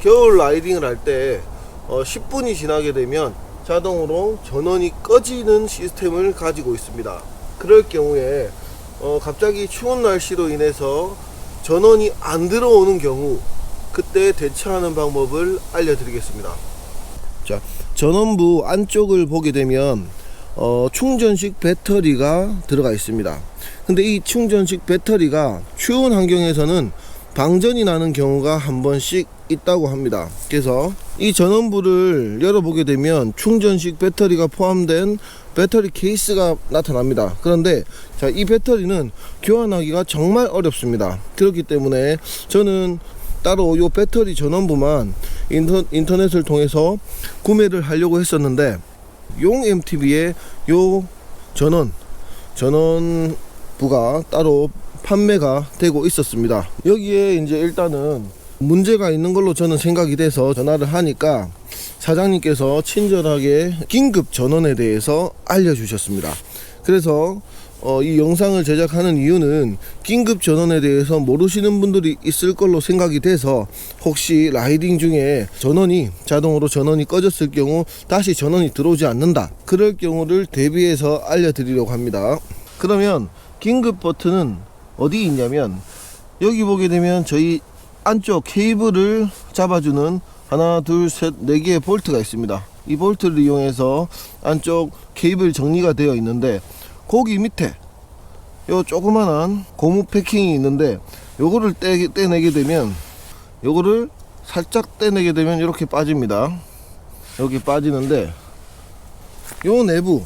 겨울 라이딩을 할때 어, 10분이 지나게 되면 자동으로 전원이 꺼지는 시스템을 가지고 있습니다. 그럴 경우에 어, 갑자기 추운 날씨로 인해서 전원이 안 들어오는 경우 그때 대처하는 방법을 알려드리겠습니다. 자, 전원부 안쪽을 보게 되면 어, 충전식 배터리가 들어가 있습니다. 근데 이 충전식 배터리가 추운 환경에서는 방전이 나는 경우가 한 번씩 있다고 합니다. 그래서 이 전원부를 열어보게 되면 충전식 배터리가 포함된 배터리 케이스가 나타납니다. 그런데 자, 이 배터리는 교환하기가 정말 어렵습니다. 그렇기 때문에 저는 따로 요 배터리 전원부만 인터, 인터넷을 통해서 구매를 하려고 했었는데 용 MTB의 요 전원 전원부가 따로 판매가 되고 있었습니다. 여기에 이제 일단은 문제가 있는 걸로 저는 생각이 돼서 전화를 하니까 사장님께서 친절하게 긴급 전원에 대해서 알려주셨습니다. 그래서 어, 이 영상을 제작하는 이유는 긴급 전원에 대해서 모르시는 분들이 있을 걸로 생각이 돼서 혹시 라이딩 중에 전원이 자동으로 전원이 꺼졌을 경우 다시 전원이 들어오지 않는다. 그럴 경우를 대비해서 알려드리려고 합니다. 그러면 긴급 버튼은 어디 있냐면 여기 보게 되면 저희 안쪽 케이블을 잡아주는 하나 둘셋네 개의 볼트가 있습니다. 이 볼트를 이용해서 안쪽 케이블 정리가 되어 있는데 거기 밑에 요 조그만한 고무 패킹이 있는데 요거를 떼, 떼내게 되면 요거를 살짝 떼내게 되면 이렇게 빠집니다 여기 빠지는데 요 내부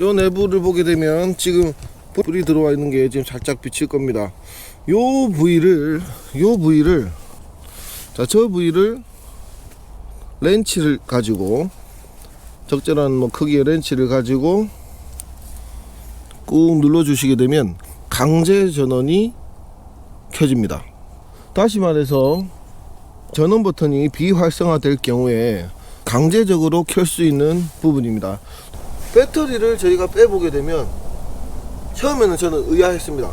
요 내부를 보게 되면 지금 불이 들어와 있는 게 지금 살짝 비칠 겁니다 요 부위를 요 부위를 자 저 부위를 렌치를 가지고 적절한 뭐 크기의 렌치를 가지고 꾹 눌러 주시게 되면 강제 전원이 켜집니다. 다시 말해서 전원 버튼이 비활성화 될 경우에 강제적으로 켤 수 있는 부분입니다. 배터리를 저희가 빼보게 되면 처음에는 저는 의아했습니다.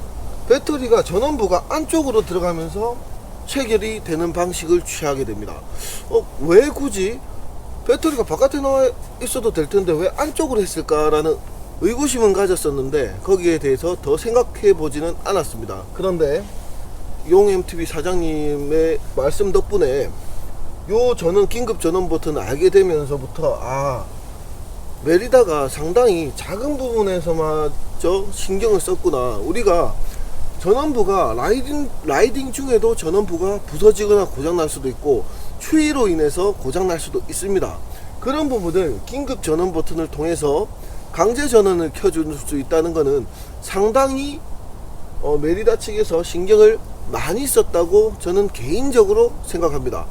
배터리가 전원부가 안쪽으로 들어가면서 체결이 되는 방식을 취하게 됩니다. 어, 왜 굳이 배터리가 바깥에 나와 있어도 될 텐데 왜 안쪽으로 했을까라는 의구심은 가졌었는데 거기에 대해서 더 생각해 보지는 않았습니다. 그런데 용 MTV 사장님의 말씀 덕분에 요 전원 긴급 전원 버튼을 알게 되면서부터 아 메리다가 상당히 작은 부분에서마저 신경을 썼구나. 우리가 전원부가 라이딩 라이딩 중에도 전원부가 부서지거나 고장 날 수도 있고 추위로 인해서 고장 날 수도 있습니다. 그런 부분을 긴급 전원 버튼을 통해서 강제 전원을 켜줄 수 있다는 것은 상당히 어, 메리다 측에서 신경을 많이 썼다고 저는 개인적으로 생각합니다.